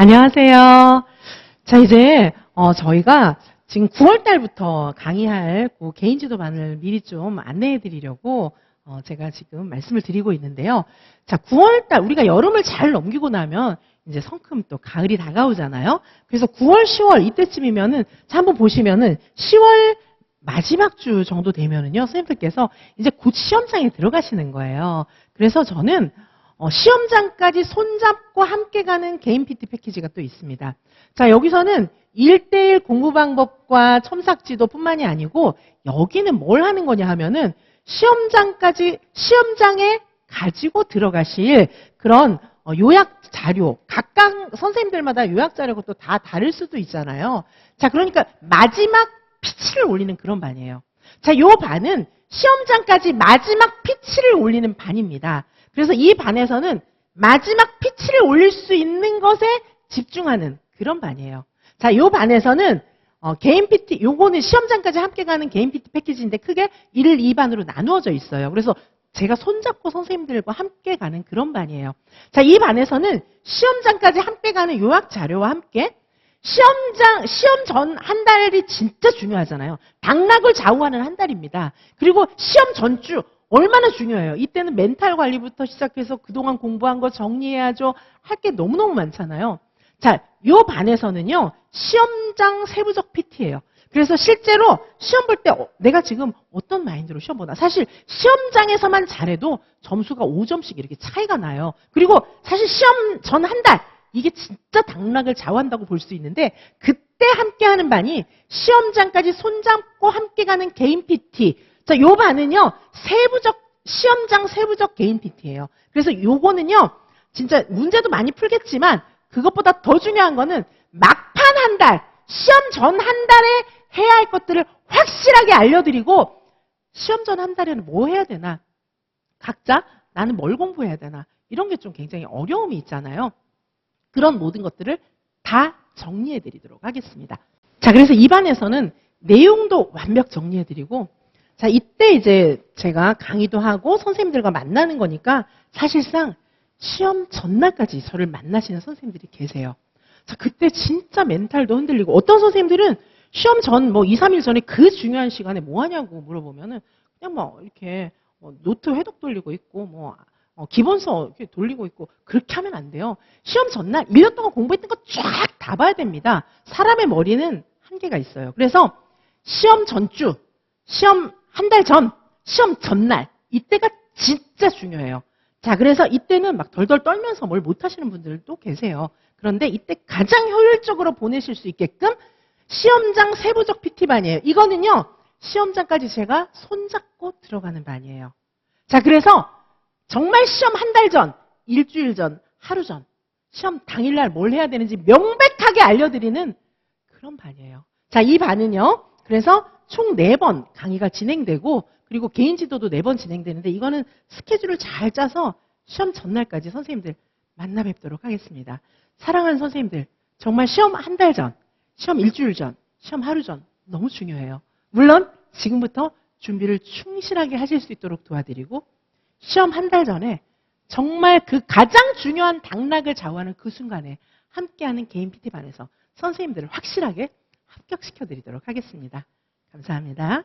안녕하세요. 자, 이제, 어, 저희가 지금 9월 달부터 강의할 그 개인 지도반을 미리 좀 안내해 드리려고 어, 제가 지금 말씀을 드리고 있는데요. 자, 9월 달, 우리가 여름을 잘 넘기고 나면 이제 성큼 또 가을이 다가오잖아요. 그래서 9월, 10월 이때쯤이면은, 자, 한번 보시면은 10월 마지막 주 정도 되면은요, 선생님들께서 이제 곧 시험장에 들어가시는 거예요. 그래서 저는 어, 시험장까지 손잡고 함께 가는 개인 PT 패키지가 또 있습니다. 자, 여기서는 1대1 공부 방법과 첨삭 지도 뿐만이 아니고 여기는 뭘 하는 거냐 하면은 시험장까지 시험장에 가지고 들어가실 그런 어, 요약 자료, 각각 선생님들마다 요약 자료가 또 다 다를 수도 있잖아요. 자, 그러니까 마지막 피치를 올리는 그런 반이에요. 자, 요 반은 시험장까지 마지막 피치를 올리는 반입니다. 그래서 이 반에서는 마지막 피치를 올릴 수 있는 것에 집중하는 그런 반이에요. 자, 요 반에서는 어, 개인 PT, 요거는 시험장까지 함께 가는 개인 PT 패키지인데 크게 1, 2반으로 나누어져 있어요. 그래서 제가 손잡고 선생님들과 함께 가는 그런 반이에요. 자, 이 반에서는 시험장까지 함께 가는 요약 자료와 함께 시험장, 시험 전 한 달이 진짜 중요하잖아요. 당락을 좌우하는 한 달입니다. 그리고 시험 전주 얼마나 중요해요. 이때는 멘탈 관리부터 시작해서 그동안 공부한 거 정리해야죠. 할 게 너무너무 많잖아요. 자, 요 반에서는요, 시험장 세부적 PT예요. 그래서 실제로 시험 볼 때 내가 지금 어떤 마인드로 시험 보나. 사실 시험장에서만 잘해도 점수가 5점씩 이렇게 차이가 나요. 그리고 사실 시험 전 한 달, 이게 진짜 당락을 좌우한다고 볼 수 있는데 그때 함께 하는 반이 시험장까지 손잡고 함께 가는 개인 PT. 자, 요 반은요. 세부적 시험장 세부적 개인 PT예요. 그래서 요거는요. 진짜 문제도 많이 풀겠지만 그것보다 더 중요한 거는 막판 한 달, 시험 전 한 달에 해야 할 것들을 확실하게 알려드리고 시험 전 한 달에는 뭐 해야 되나? 각자 나는 뭘 공부해야 되나? 이런 게 좀 굉장히 어려움이 있잖아요. 그런 모든 것들을 다 정리해 드리도록 하겠습니다. 자, 그래서 입안에서는 내용도 완벽 정리해 드리고 자, 이때 이제 제가 강의도 하고 선생님들과 만나는 거니까 사실상 시험 전날까지 저를 만나시는 선생님들이 계세요. 자, 그때 진짜 멘탈도 흔들리고 어떤 선생님들은 시험 전 뭐 2, 3일 전에 그 중요한 시간에 뭐 하냐고 물어보면은 그냥 뭐 이렇게 뭐 노트 회독 돌리고 있고 뭐 어, 기본서 이렇게 돌리고 있고 그렇게 하면 안 돼요. 시험 전날 1년 동안 공부했던 거 쫙 다 봐야 됩니다. 사람의 머리는 한계가 있어요. 그래서 시험 전주, 시험 한 달 전, 시험 전날 이때가 진짜 중요해요. 자, 그래서 이때는 막 덜덜 떨면서 뭘 못하시는 분들도 계세요. 그런데 이때 가장 효율적으로 보내실 수 있게끔 시험장 세부적 PT반이에요. 이거는요, 시험장까지 제가 손잡고 들어가는 반이에요. 자, 그래서 정말 시험 한 달 전, 일주일 전, 하루 전, 시험 당일날 뭘 해야 되는지 명백하게 알려드리는 그런 반이에요. 자, 이 반은요, 그래서 총 4번 강의가 진행되고, 그리고 개인 지도도 4번 진행되는데, 이거는 스케줄을 잘 짜서 시험 전날까지 선생님들 만나 뵙도록 하겠습니다. 사랑하는 선생님들, 정말 시험 한 달 전, 시험 일주일 전, 시험 하루 전, 너무 중요해요. 물론, 지금부터 준비를 충실하게 하실 수 있도록 도와드리고, 시험 한 달 전에 정말 그 가장 중요한 당락을 좌우하는 그 순간에 함께하는 개인 PT반에서 선생님들을 확실하게 합격시켜 드리도록 하겠습니다. 감사합니다.